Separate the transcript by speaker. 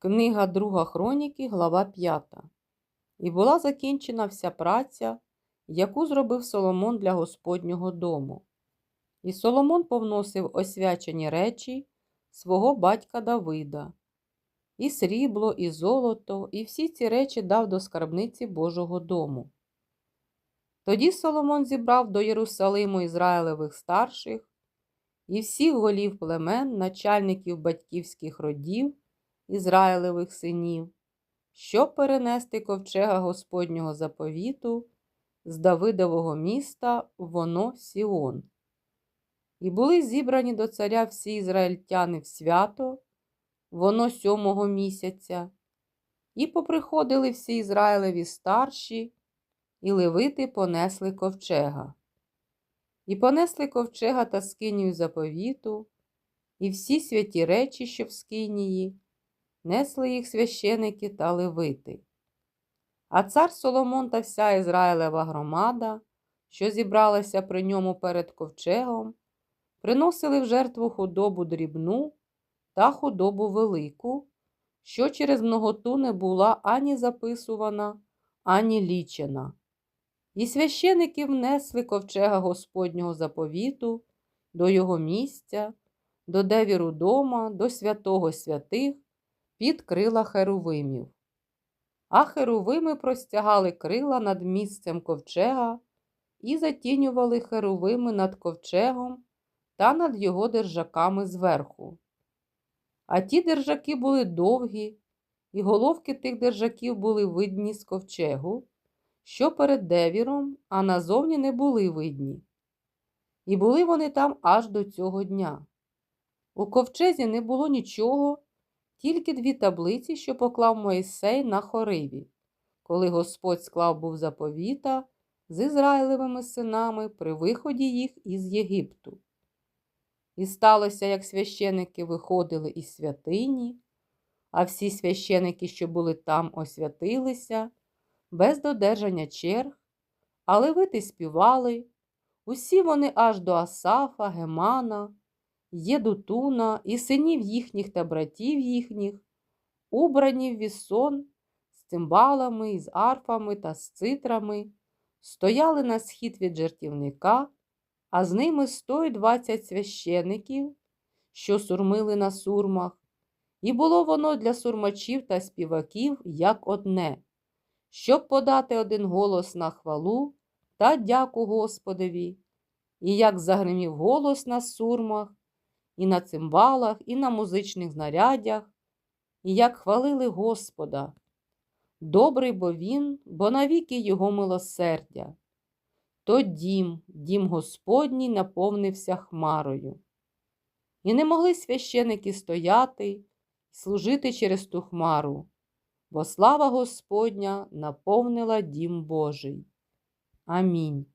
Speaker 1: Книга Друга Хроніки, глава 5. І була закінчена вся праця, яку зробив Соломон для Господнього дому. І Соломон повносив освячені речі свого батька Давида, і срібло, і золото, і всі ці речі дав до скарбниці Божого дому. Тоді Соломон зібрав до Єрусалиму Ізраїлевих старших і всіх голів племен, начальників батьківських родів. Ізраїлевих синів, щоб перенести ковчега Господнього заповіту з Давидового міста воно Сіон. І були зібрані до царя всі ізраїльтяни в свято, воно сьомого місяця, і поприходили всі Ізраїлеві старші, і левити понесли ковчега. І понесли ковчега та скинію заповіту, і всі святі речі, що в скинії, несли їх священики та левити. А цар Соломон та вся Ізраїлева громада, що зібралася при ньому перед ковчегом, приносили в жертву худобу дрібну та худобу велику, що через многоту не була ані записувана, ані лічена. І священики внесли ковчега Господнього заповіту до його місця, до девіру дома, до святого святих під крила херувимів. А херувими простягали крила над місцем ковчега і затінювали херувими над ковчегом та над його держаками зверху. А ті держаки були довгі, і головки тих держаків були видні з ковчегу, що перед девіром, а назовні не були видні. І були вони там аж до цього дня. У ковчезі не було нічого, тільки дві таблиці, що поклав Моїсей на хориві, коли Господь склав був заповіта з Ізраїлевими синами при виході їх із Єгипту. І сталося, як священики виходили із святині, а всі священики, що були там, освятилися, без додержання черг, а левити співали, усі вони аж до Асафа, Гемана, Єдутуна і синів їхніх та братів їхніх, убрані в вісон з цимбалами, з арфами та з цитрами, стояли на схід від жертівника, а з ними сто й двадцять священиків, що сурмили на сурмах, і було воно для сурмачів та співаків як одне, щоб подати один голос на хвалу та дяку Господові, і як загримів голос на сурмах і на цимбалах, і на музичних знарядях, і як хвалили Господа. Добрий бо він, бо навіки його милосердя. То дім, дім Господній наповнився хмарою. І не могли священики стояти і служити через ту хмару, бо слава Господня наповнила дім Божий. Амінь.